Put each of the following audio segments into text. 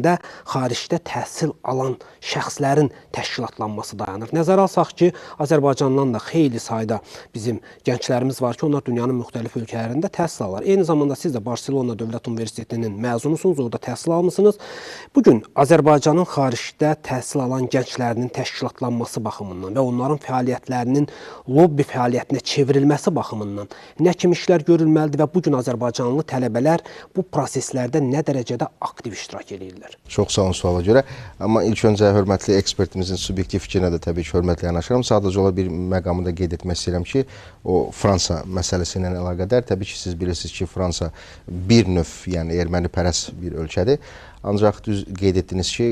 də xaricdə təhsil alan şəxslərin təşkilatlanması dayanır. Nəzərə alsaq ki, Azərbaycandan da xeyli sayda bizim gənclərimiz var ki, onlar dünyanın müxtəlif ölkələrində təhsil alırlar. Eyni zamanda siz də Barselona Dövlət Universitetinin məzunusunuz, orada təhsil almısınız. Bu gün Azərbaycanın xaricdə təhsil alan gənclərinin təşkilatlanması baxımından və onların fəaliyyətlərinin lobbi fəaliyyətinə çevrilməsi baxımından nə kimi işlər görülməlidir və bu gün Azərbaycanlı tələbələr bu proseslərdə nə dərəcədə aktiv iştirak edirlər? Çox sağ olun suala görə. Amma ilk öncə hörmətli ekspertimizin subyektiv fikrinə də təbii ki, hörmətlə yanaşıram. Sadəcə olaraq bir məqamı da qeyd etmək istəyirəm ki, o Fransa məsələsi ilə əlaqədar təbii ki, siz bilirsiniz ki, Fransa bir növ, yəni erməni pərəst bir ölkədir. Ancaq düz qeyd etdiniz ki,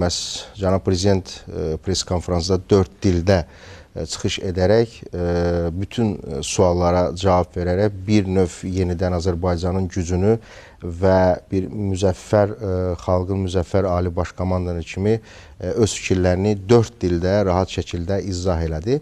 məhz cənab prezident ə, press konfransında 4 dildə çıxış edərək ə, bütün ə, suallara cavab verərək bir növ yenidən Azərbaycanın gücünü və bir müzəffər xalqın müzəffər ali baş komandanı kimi öz fikirlərini 4 dildə rahat şəkildə izah elədi.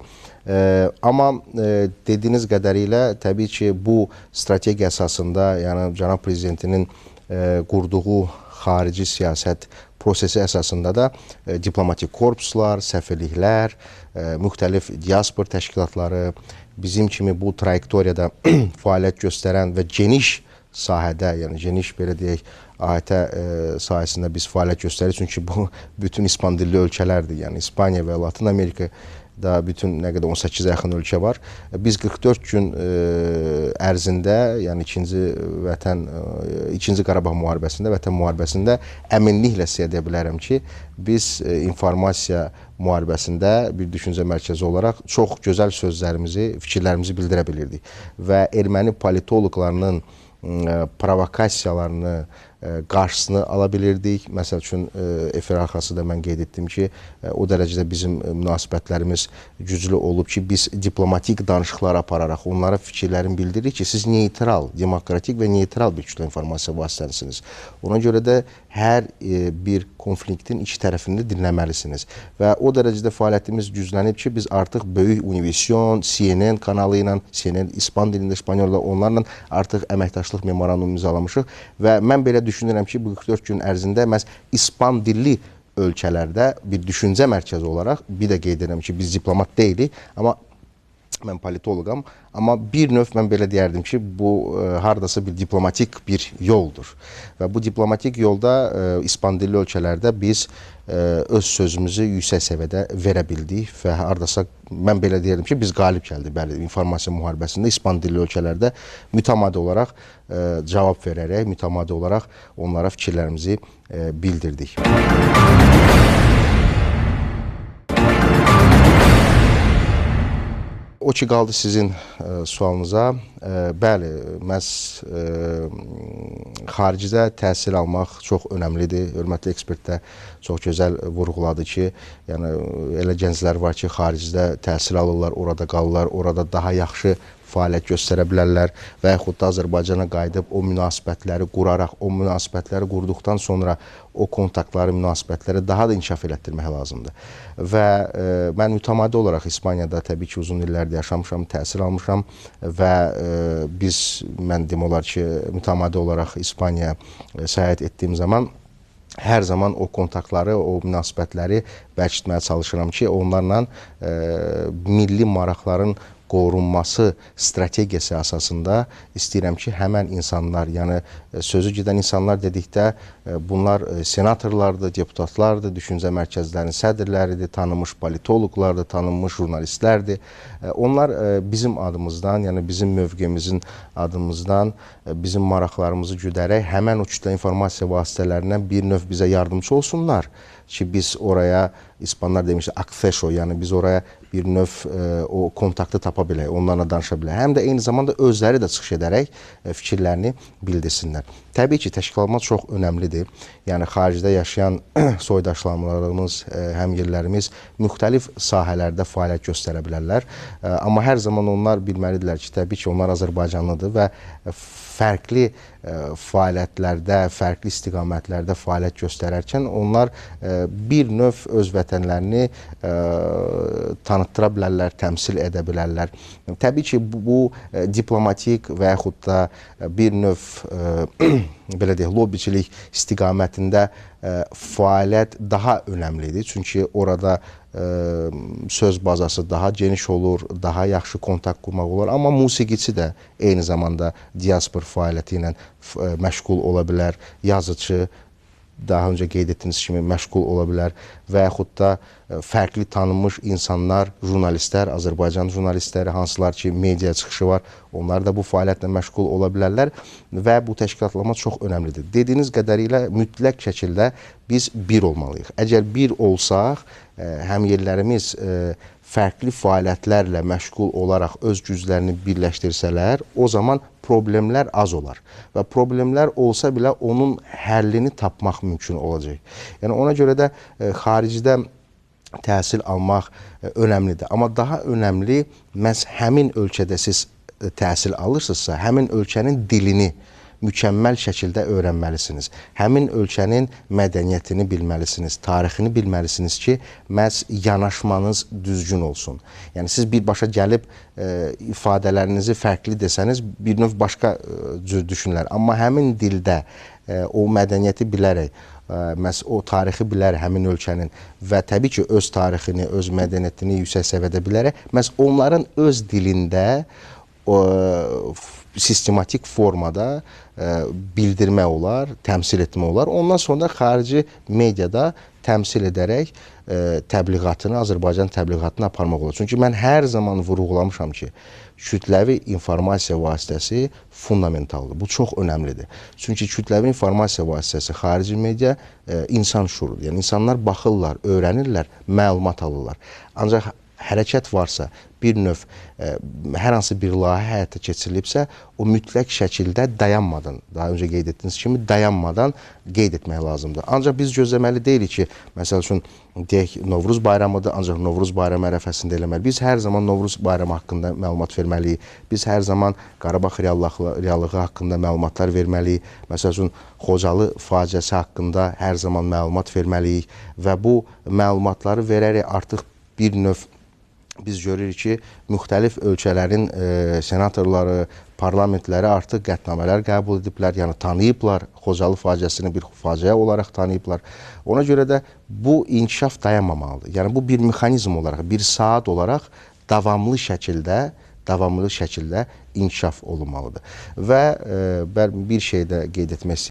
Ə, amma ə, dediyiniz qədərilə təbii ki, bu strategiya əsasında, yəni cənab prezidentinin qurduğu xarici siyasət prosesi əsasında da e, diplomatik korpuslar, səfirliklər, e, müxtəlif diaspor təşkilatları bizim kimi bu trayektoriyada fəaliyyət göstərən və geniş sahədə, yəni geniş belə deyək, AHT e, sahəsində biz fəaliyyət göstəririk. Çünki bu bütün İspan dilli ölkələrdir. Yəni İspaniya və Latın Amerika da bütün nə qədər 18-ə yaxın ölkə var. Biz 44 gün ə, ərzində, yəni 2-ci vətən 2-ci Qarabağ müharibəsində, vətən müharibəsində əminliklə sizə deyə bilərəm ki, biz ə, informasiya müharibəsində bir düşüncə mərkəzi olaraq çox gözəl sözlərimizi, fikirlərimizi bildirə bilirdik və erməni politoloqlarının provokasiyalarını qarşısını ala bilirdik. Məsəl üçün efir arxası da mən qeyd etdim ki, ə, o dərəcədə bizim ə, münasibətlərimiz güclü olub ki, biz diplomatik danışıqlar apararaq onlara fikirlərini bildiririk ki, siz neytral, demokratik və neytral bir kütlə informasiya vasitəsiniz. Ona görə də hər bir konfliktin iki tərəfini dinləməlisiniz. Və o dərəcədə fəaliyyətimiz güclənib ki, biz artıq böyük Univision, CNN kanalı ilə, CNN İspan dilində, İspanyolda onlarla artıq əməkdaşlıq memorandumu imzalamışıq və mən belə düşünürəm ki, bu 44 gün ərzində məhz İspan dilli ölkələrdə bir düşüncə mərkəzi olaraq bir də qeyd edirəm ki, biz diplomat deyilik, amma mən politoloqam, amma bir növ mən belə deyərdim ki, bu ə, hardasa bir diplomatik bir yoldur. Və bu diplomatik yolda ə, İspan dilli ölkələrdə biz ə, öz sözümüzü yüksək səviyyədə verə bildik və hardasa mən belə deyərdim ki, biz qalib gəldik bəli informasiya müharibəsində İspan dilli ölkələrdə mütəmadi olaraq ə, cavab verərək, mütəmadi olaraq onlara fikirlərimizi ə, bildirdik. O ki qaldı sizin ə, sualınıza. Ə, bəli, məhz ə, xaricdə təhsil almaq çox önəmlidir. Hörmətli ekspert də çox gözəl vurğuladı ki, yəni elə gənclər var ki, xaricdə təhsil alırlar, orada qalırlar, orada daha yaxşı fəaliyyət göstərə bilərlər və yaxud da Azərbaycana qayıdıb o münasibətləri quraraq, o münasibətləri qurduqdan sonra o kontaktları, münasibətləri daha da inkişaf elətdirmək lazımdır. Və e, mən mütəmadi olaraq İspaniyada təbii ki, uzun illərdir yaşamışam, təhsil almışam və e, biz mən demək olar ki, mütəmadi olaraq İspaniyaya e, səyahət etdiyim zaman hər zaman o kontaktları, o münasibətləri bərkitməyə çalışıram ki, onlarla e, milli maraqların qorunması strategiyası əsasında istəyirəm ki, həmən insanlar, yəni e, sözü gedən insanlar dedikdə e, bunlar e, senatorlardır, deputatlardır, düşüncə mərkəzlərinin sədrləridir, tanınmış politoloqlardır, tanınmış jurnalistlərdir. Onlar bizim adımızdan, yəni bizim mövqemizin adımızdan bizim maraqlarımızı güdərək həmən o kütlə informasiya vasitələrindən bir növ bizə yardımcı olsunlar ki, biz oraya İspanlar demişdi akfeşo, yəni biz oraya bir növ e, o kontaktı tapa bilək, onlarla danışa bilək. Həm də eyni zamanda özləri də çıxış edərək e, fikirlərini bildirsinlər. Təbii ki, təşkilatma çox önəmlidir. Yəni xaricdə yaşayan soydaşlarımız, həmyerlərimiz müxtəlif sahələrdə fəaliyyət göstərə bilərlər. E, amma hər zaman onlar bilməlidirlər ki, təbii ki, onlar Azərbaycanlıdır və fərqli ə, fəaliyyətlərdə, fərqli istiqamətlərdə fəaliyyət göstərərkən onlar ə, bir növ öz vətənlərini ə, tanıtdıra bilərlər, təmsil edə bilərlər. Təbii ki, bu, bu ə, diplomatik və yaxud da bir növ ə, belə deyək, lobbiçilik istiqamətində ə, fəaliyyət daha önəmlidir. Çünki orada ə, söz bazası daha geniş olur, daha yaxşı kontakt qurmaq olar. Amma musiqiçi də eyni zamanda diaspor fəaliyyəti ilə ə, məşğul ola bilər. Yazıçı daha öncə qeyd etdiyiniz kimi məşğul ola bilər və yaxud da ə, fərqli tanınmış insanlar, jurnalistlər, Azərbaycan jurnalistləri, hansılar ki, media çıxışı var, onlar da bu fəaliyyətlə məşğul ola bilərlər və bu təşkilatlama çox önəmlidir. Dediyiniz qədərilə mütləq şəkildə biz bir olmalıyıq. Əgər bir olsaq, ə, həmyerlərimiz ə, fərqli fəaliyyətlərlə məşğul olaraq öz güclərini birləşdirsələr, o zaman problemlər az olar və problemlər olsa belə onun həllini tapmaq mümkün olacaq. Yəni ona görə də ə, xaricdə təhsil almaq ə, önəmlidir. Amma daha önəmli məhz həmin ölkədə siz ə, təhsil alırsınızsa, həmin ölkənin dilini mükəmməl şəkildə öyrənməlisiniz. Həmin ölkənin mədəniyyətini bilməlisiniz, tarixini bilməlisiniz ki, məhz yanaşmanız düzgün olsun. Yəni siz birbaşa gəlib ə, ifadələrinizi fərqli desəniz, bir növ başqa ə, cür düşünürlər. Amma həmin dildə ə, o mədəniyyəti bilərək ə, məhz o tarixi bilər həmin ölkənin və təbii ki, öz tarixini, öz mədəniyyətini yüksək səviyyədə bilərək məhz onların öz dilində sistematik formada ə, bildirmək olar, təmsil etmək olar. Ondan sonra xarici mediada təmsil edərək ə, təbliğatını, Azərbaycan təbliğatını aparmaq olar. Çünki mən hər zaman vurğulamışam ki, kütləvi informasiya vasitəsi fundamentaldır. Bu çox önəmlidir. Çünki kütləvi informasiya vasitəsi xarici media ə, insan şuurudur. Yəni insanlar baxırlar, öyrənirlər, məlumat alırlar. Ancaq hərəkət varsa, bir növ ə, hər hansı bir layihə həyata keçirilibsə, o mütləq şəkildə dayanmadan, daha öncə qeyd etdiyiniz kimi dayanmadan qeyd etmək lazımdır. Ancaq biz gözləməli deyilik ki, məsəl üçün deyək Novruz bayramıdır, ancaq Novruz bayramı ərəfəsində eləməli. Biz hər zaman Novruz bayramı haqqında məlumat verməliyik. Biz hər zaman Qarabağ reallığı haqqında məlumatlar verməliyik. Məsəl üçün Xocalı faciəsi haqqında hər zaman məlumat verməliyik və bu məlumatları verərək artıq bir növ biz görürük ki, müxtəlif ölkələrin e, senatorları, parlamentləri artıq qətnamələr qəbul ediblər, yəni tanıyıblar, Xocalı faciəsini bir faciə olaraq tanıyıblar. Ona görə də bu inkişaf dayanmamalıdır. Yəni bu bir mexanizm olaraq, bir saat olaraq davamlı şəkildə davamlı şəkildə inkişaf olunmalıdır. Və e, bir şey də qeyd etmək istəyirəm.